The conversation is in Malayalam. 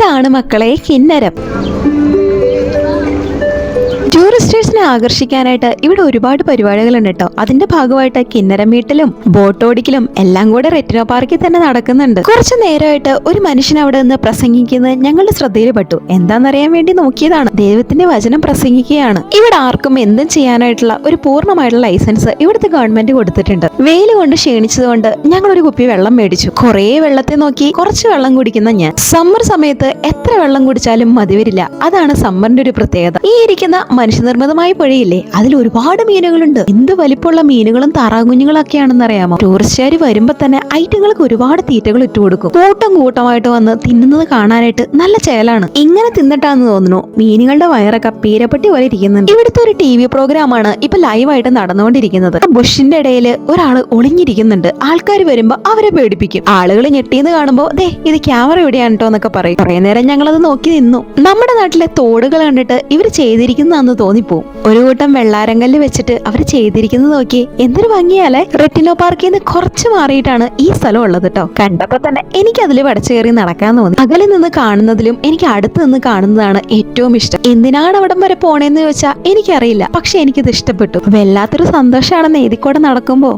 ഇതാണ് മക്കളെ കിന്നരം. ടൂറിസ്റ്റേഴ്സിനെ ആകർഷിക്കാനായിട്ട് ഇവിടെ ഒരുപാട് പരിപാടികളുണ്ട് കേട്ടോ. അതിന്റെ ഭാഗമായിട്ട് കിന്നരം വീട്ടിലും ബോട്ട് ഓടിക്കലും എല്ലാം കൂടെ റെറ്റിനോ പാർക്കിൽ തന്നെ നടക്കുന്നുണ്ട്. കുറച്ചു നേരമായിട്ട് ഒരു മനുഷ്യൻ അവിടെ നിന്ന് പ്രസംഗിക്കുന്നത് ഞങ്ങളുടെ ശ്രദ്ധയിൽപ്പെട്ടു. എന്താണെന്നറിയാൻ വേണ്ടി നോക്കിയതാണ്. ദൈവത്തിന്റെ വചനം പ്രസംഗിക്കുകയാണ്. ഇവിടെ ആർക്കും എന്തും ചെയ്യാനായിട്ടുള്ള ഒരു പൂർണമായിട്ടുള്ള ലൈസൻസ് ഇവിടുത്തെ ഗവൺമെന്റ് കൊടുത്തിട്ടുണ്ട്. വെയിൽ കൊണ്ട് ക്ഷീണിച്ചതുകൊണ്ട് ഞങ്ങൾ ഒരു കുപ്പി വെള്ളം മേടിച്ചു. കുറേ വെള്ളത്തെ നോക്കി കുറച്ച് വെള്ളം കുടിക്കുന്ന ഞാൻ. സമ്മർ സമയത്ത് എത്ര വെള്ളം കുടിച്ചാലും മതിവരില്ല അതാണ് സമ്മറിന്റെ ഒരു പ്രത്യേകത. ഈ ഇരിക്കുന്ന മനുഷ്യനിർമ്മിതമായ പുഴയില്ലേ? അതിൽ ഒരുപാട് മീനുകളുണ്ട്. എന്ത് വലിപ്പമുള്ള മീനുകളും താറാകുഞ്ഞുങ്ങളൊക്കെയാണെന്ന് അറിയാമോ ടൂറിസ്റ്റുകാർ വരുമ്പോ തന്നെ ഐറ്റങ്ങൾക്ക് ഒരുപാട് തീറ്റകൾ ഇട്ടു കൊടുക്കും. കൂട്ടം കൂട്ടമായിട്ട് വന്ന് തിന്നുന്നത് കാണാനായിട്ട് നല്ല ചേലാണ്. ഇങ്ങനെ തിന്നിട്ടാന്ന് തോന്നുന്നു മീനുകളുടെ വയറൊക്കെ പീരപ്പെട്ടി പോലെ ഇരിക്കുന്നുണ്ട്. ഇവിടുത്തെ ഒരു ടി വി പ്രോഗ്രാമാണ് ഇപ്പൊ ലൈവായിട്ട് നടന്നുകൊണ്ടിരിക്കുന്നത്. ബുഷിന്റെ ഇടയിൽ ഒരാൾ ഒളിഞ്ഞിരിക്കുന്നുണ്ട്. ആൾക്കാർ വരുമ്പോ അവരെ പേടിപ്പിക്കും. ആളുകൾ ഞെട്ടിന്ന് കാണുമ്പോ ദേ ഇത് ക്യാമറ എവിടെയാണ് എന്നൊക്കെ പറയും. കുറെ നേരം ഞങ്ങളത് നോക്കി നിന്നു. നമ്മുടെ നാട്ടിലെ തോടുകൾ കണ്ടിട്ട് ഇവർ ചെയ്തിരിക്കുന്നതാന്ന് തോന്നിപ്പോവും. ഒരു കൂട്ടം വെള്ളാരങ്കല്ല് വെച്ചിട്ട് അവർ ചെയ്തിരിക്കുന്നത് നോക്കി എന്തൊരു ഭംഗിയാലേ റെറ്റിനോ പാർക്കിൽ നിന്ന് കുറച്ച് മാറിയിട്ടാണ് ഈ സ്ഥലം ഉള്ളത് കേട്ടോ കണ്ടപ്പോ തന്നെ എനിക്ക് അതിൽ വടച്ചു കയറി നടക്കാൻ തോന്നി. അകലെ നിന്ന് കാണുന്നതിലും എനിക്ക് അടുത്ത് നിന്ന് കാണുന്നതാണ് ഏറ്റവും ഇഷ്ടം. എന്തിനാണ് അവിടം വരെ പോണേന്ന് ചോദിച്ചാൽ എനിക്കറിയില്ല. പക്ഷെ എനിക്കിത് ഇഷ്ടപ്പെട്ടു. വല്ലാത്തൊരു സന്തോഷമാണെന്ന് എഴുതിക്കൂടെ നടക്കുമ്പോ.